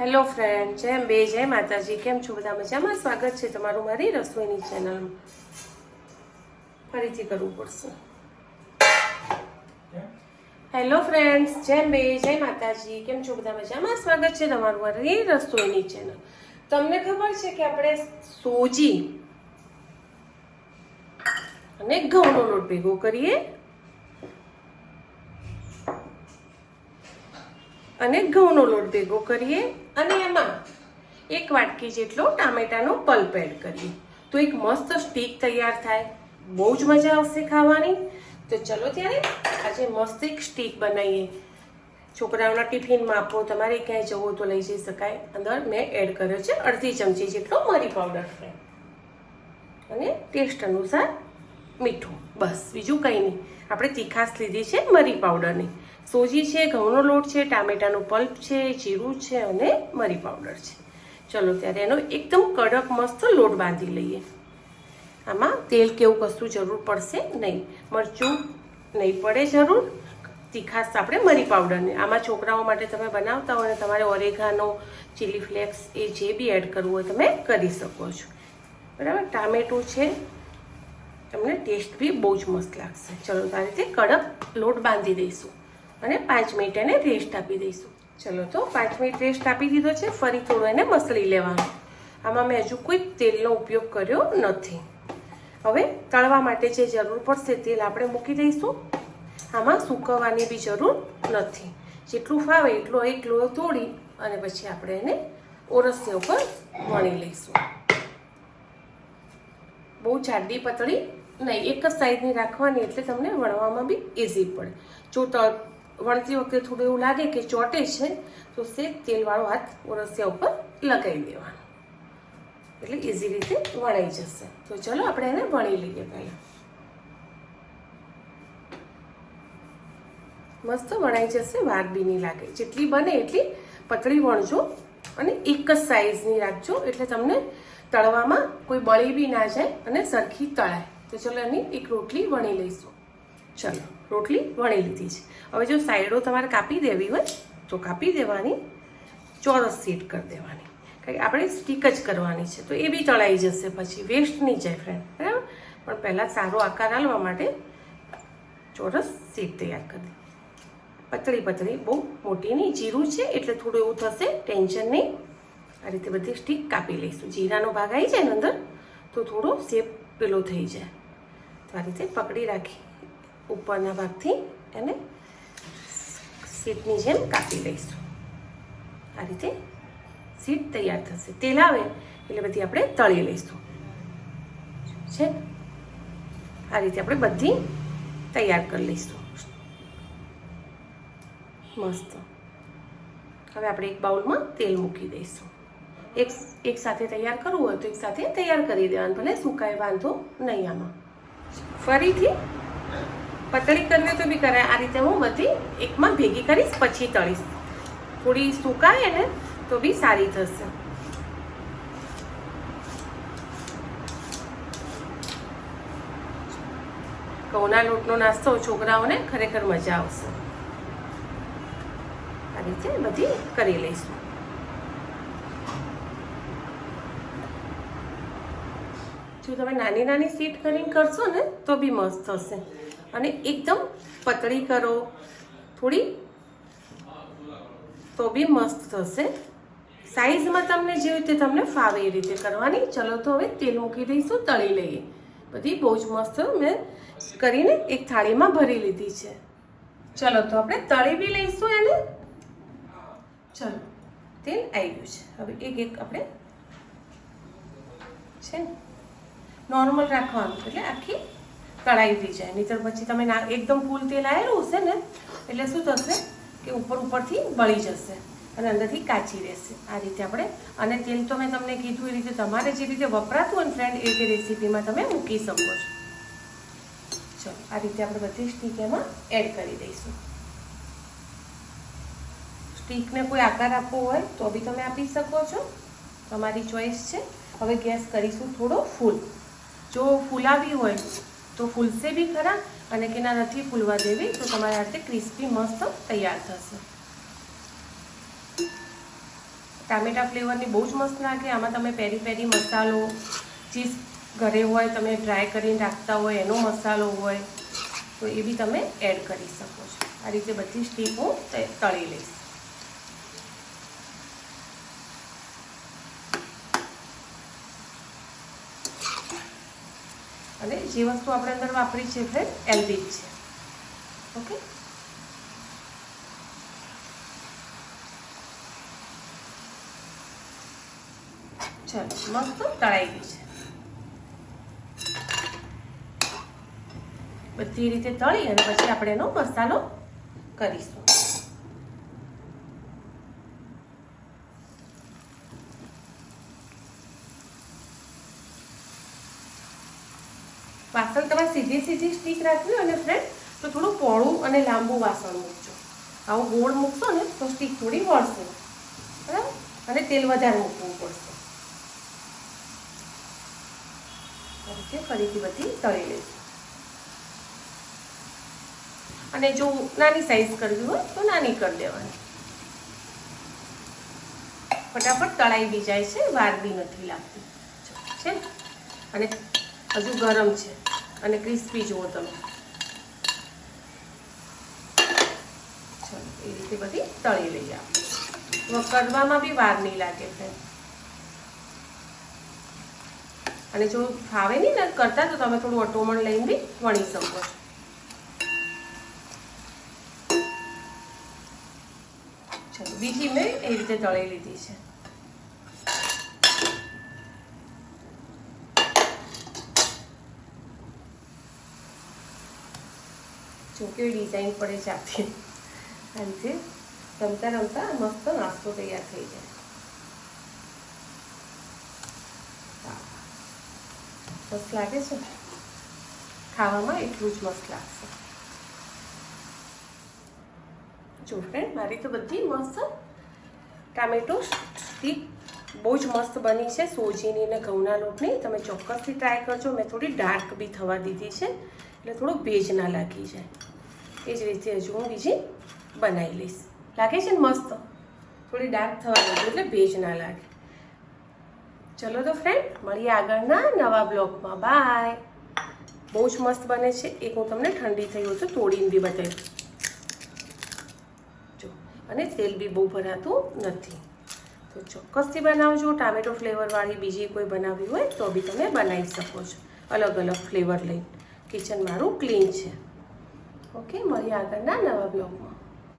Hello friend જેમ બે જય માતાજી. કેમ છો બધા મજામાં? સ્વાગત છે તમારું મારી રસોઈની ચેનલમાં ફરીથી કરવું પડશે. હેલો ફ્રેન્ડ્સ જેમ બે જય માતાજી. કેમ છો બધા મજામાં? સ્વાગત છે તમારું મારી રસોઈની ચેનલ તમને ખબર છે કે આપણે સોજી અને ઘઉંનો લોટ ભેગો કરીએ? અને ઘઉંનો લોટ ભેગો કરીએ અને એમાં એક વાટકી જેટલો ટામેટાનો પલ્પ એડ કરીએ. તો એક મસ્ત સ્ટીક તૈયાર થાય. બહુ જ મજા આવશે ખાવાની. તો ચલો ત્યારે આજે મસ્ત એક સ્ટીક બનાવીએ. છોકરાઓના ટિફિનમાં આપો, તમારે ક્યાંય જવું તો લઈ જઈ શકાય. અંદર મેં એડ કર્યો છે અડધી ચમચી જેટલો મરી પાવડર અને ટેસ્ટ અનુસાર મીઠું. બસ, બીજું કંઈ નહીં. આપણે તીખાસ લીધી છે મરી પાવડરની. સોજી છે, ઘઉંનો લોટ છે, ટામેટાનું પલ્પ છે, જીરું છે અને મરી પાવડર છે. ચલો ત્યારે એનો એકદમ કડક, મસ્ત લોટ બાંધી લઈએ. આમાં તેલ કેવું કશું જરૂર પડશે નહીં. મરચું નહીં પડે જરૂર. તીખાસ આપણે મરી પાવડરને. આમાં છોકરાઓ માટે તમે બનાવતા હોય અને તમારે ઓરેગાનો, ચીલી ફ્લેક્સ એ જે બી એડ કરવું હોય તમે કરી શકો છો. બરાબર? ટામેટું છે. તમને ટેસ્ટ બી બહુ જ મસ્ત લાગશે. ચલો આ રીતે કડક લોટ બાંધી દઈશું. અને પાંચ મિનિટ એને રેસ્ટ આપી દઈશું. ચલો તો પાંચ મિનિટ રેસ્ટ આપી દીધો છે, ફરી થોડું એને મસળી લેવાનું. આમાં મેં હજુ કોઈ તેલનો ઉપયોગ કર્યો નથી. હવે તળવા માટે જે જરૂર પડશે તેલ આપણે મૂકી દઈશું. આમાં સૂકવવાની બી જરૂર નથી. જેટલું ફાવે એટલો એક લોહો તોડી અને પછી આપણે એને ઓરસની ઉપર વણી લઈશું. બહુ જાડી પતળી નહીં, એક જ સાઈઝની રાખવાની એટલે તમને વણવામાં બી ઇઝી પડે. જો તળ વણતી વખતે થોડું એવું લાગે કે ચોટે છે, તો સે તેલવાળો હાથ ઓરસિયા ઉપર લગાવી દેવાનો. એટલે ઇઝી રીતે વણાઈ જશે. તો ચલો આપણે એને વણી લઈએ પહેલાં. મસ્ત વણાઈ જશે, વાર બી નહીં લાગે. જેટલી બને એટલી પતળી વણજો અને એક જ સાઇઝની રાખજો, એટલે તમને તળવામાં કોઈ બળી બી ના જાય અને સરખી તળાય. તો ચલો એની એક રોટલી વણી લઈશું. ચલો. રોટલી વણી લીધી છે. હવે જો સાઈડો તમારે કાપી દેવી હોય, તો કાપી દેવાની, ચોરસ સીટ કરી દેવાની. કારણ કે આપણે સ્ટીક જ કરવાની છે, તો એ બી તળાઈ જશે પછી વેસ્ટ નહીં જાય ફ્રેન્ડ બરાબર? પણ પહેલાં સારો આકાર આલવા માટે ચોરસ સીટ તૈયાર કરી દે પતળી પતળી, બહુ મોટી નહીં, જીરું છે, એટલે થોડું એવું થશે, ટેન્શન નહીં. આ રીતે બધી સ્ટીક કાપી લઈશું. જીરાનો ભાગ આવી જાય ને અંદર, તો થોડો શેપ પેલો થઈ જાય. તો આ રીતે પકડી રાખી. ઉપરના ભાગથી એને સીટની જેમ કાપી લઈશું. આ રીતે સીટ તૈયાર થશે. તેલ આવે એટલે બધી આપણે તળી લઈશું. છે? આ રીતે આપણે બધી તૈયાર કરી લઈશું. મસ્ત. હવે આપણે એક બાઉલમાં તેલ મૂકી દઈશું. એક એક સાથે તૈયાર કરવું હોય તો એક સાથે તૈયાર કરી દેવાનું. ભલે સુકાય, વાંધો નહીં આમાં. ફરીથી પતળી કરવી તો બી કરાય. આ રીતે હું બધી એકમાં ભેગી કરીશ, પછી તળીશ. થોડી સુકાય ને તો બી સારી થશે. ઘઉંના લોટનો નાસ્તો છોકરાઓને ખરેખર મજા આવશે. આ રીતે બધી કરી લઈશું. જો તમે નાની નાની સીટ કરીને કરશો ને, તો બી મસ્ત થશે. અને એકદમ પતળી કરો. થોડી તો બી મસ્ત થશે. સાઈઝમાં તમને જે રીતે તમને ફાવે એ રીતે કરવાની. ચલો તો હવે તેલ મૂકી દઈશું, તળી લઈએ. બધી બહુ જ મસ્ત મેં કરીને એક થાળીમાં ભરી લીધી છે. ચલો તો આપણે તળી બી લઈશું એને. ચલો, તેલ આવી ગયું છે. હવે એક એક આપણે છે નોર્મલ રાખવાનું. એટલે આખી તળાઈ થઈ જાય. નહીતર પછી તમે ના એકદમ ફૂલ તેલ આવેલું હશે ને, એટલે શું થશે કે ઉપર ઉપરથી બળી જશે અને અંદરથી કાચી રહેશે. આ રીતે આપણે અને તેલ તો મેં તમને કીધું, એ રીતે તમારે જે રીતે વપરાતું હોય ફ્રેન્ડ એ રીતે રેસીપીમાં તમે મૂકી શકો છો. ચલો, આ રીતે આપણે બધી સ્ટીક એમાં એડ કરી દઈશું. સ્ટીકને કોઈ આકાર આપવો હોય તો બી તમે આપી શકો છો. તમારી ચોઈસ છે. હવે ગેસ કરીશું થોડો ફૂલ. જો ફૂલાવી હોય તો ફૂલશે બી ખરા અને કે ના નથી ફૂલવા દેવી, તો તમારા રીતે ક્રિસ્પી મસ્ત તૈયાર થશે. ટામેટા ફ્લેવરની બહુ જ મસ્ત લાગે. આમાં તમે પેરી પેરી મસાલો, ચીઝ ઘરે હોય, તમે ડ્રાય કરીને રાખતા હોય, એનો મસાલો હોય, તો એ બી તમે એડ કરી શકો છો. આ રીતે બધી સ્ટીક હું તળી લઈશ. અને જે વસ્તુ આપણે અંદર વાપરી છે ફ્રેન્ડ હેલ્ધી છે. ઓકે ચાલો, મસ્ત તળાઈ ગઈ છે. બધી રીતે તળી અને પછી આપણે એનો મસાલો કરીશું. વાસણ તમારે સીધી સીધી સ્ટીક રાખવી અને ફ્રેન્ડ તો થોડું પહોળું અને લાંબુ વાસણ મૂકજો. આવું ગોળ મૂકશો ને, તો સ્ટીક થોડી વળશે. બરાબર? અને તેલ વધારે મૂકવું પડશે. ફરીથી બધી તળી લઈશું અને જો નાની સાઈઝ કરવી હોય, તો નાની કરી દેવાની. ફટાફટ તળાઈ બી જાય છે, વાર બી નથી લાગતી. છે? અને હજુ ગરમ છે અને ક્રિસ્પી જુઓ તમે. ચલો, એ રીતે બધી તળી લઈએ આપણે. કરવામાં બી વાર નહીં લાગે ફ્રેન્ડ અને જો ફાવે નહીં ને કરતા, તો તમે થોડું અટોમણ લઈને બી વણી શકો છો. બીજી મેં એ રીતે તળી લીધી છે. જો ડિઝાઇન પડે છે આપી અને રમતા રમતા મસ્ત નાસ્તો તૈયાર થઈ જાય. મસ્ત લાગે છે? ખાવામાં એટલું જ મસ્ત લાગશે. જો ફ્રેન્ડ મારી તો બધી મસ્ત ટામેટો સ્ટીક બહુ જ મસ્ત બની છે. સોજીની ને ઘઉંના લોટની તમે ચોક્કસથી ટ્રાય કરજો. મેં થોડી ડાર્ક બી થવા દીધી છે. એટલે થોડું ભેજ ના લાગી જાય. એ જ રીતે હજુ હું બીજી બનાવી લઈશ. લાગે છે ને મસ્ત? થોડી ડાર્ક થવા દીધી એટલે ભેજ ના લાગે. ચલો તો ફ્રેન્ડ મળીએ આગળના નવા બ્લોગમાં. બાય બહુ જ મસ્ત બને છે. એક હું તમને ઠંડી થઈ હોય તો તોડીને બી બતાવી જો, અને તેલ બી બહુ ભરાતું નથી. તો ચોક્કસથી બનાવજો. ટામેટો ફ્લેવરવાળી બીજી કોઈ બનાવવી હોય તો બી તમે બનાવી શકો છો. અલગ અલગ ફ્લેવર લઈને. કિચન મારું ક્લીન છે. ઓકે મળીએ આગળના નવા બ્લોગમાં.